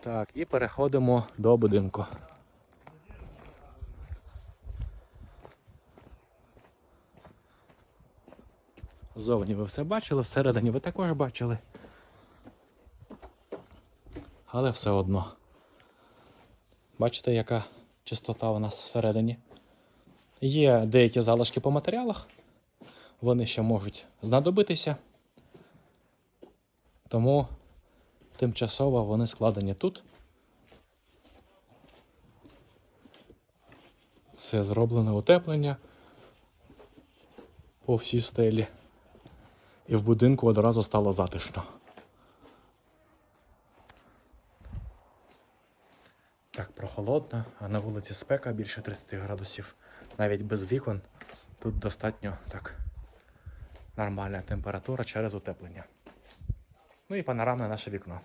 Так, і переходимо до будинку. Зовні ви все бачили, всередині ви також бачили. Але все одно. Бачите, яка чистота у нас всередині? Є деякі залишки по матеріалах, вони ще можуть знадобитися. Тому тимчасово вони складені тут. Все зроблене утеплення по всій стелі. І в будинку одразу стало затишно. Так, прохолодно, а на вулиці спека більше 30 градусів. Навіть без вікон тут достатньо так нормальна температура через утеплення. Ну і панорамне наше вікно.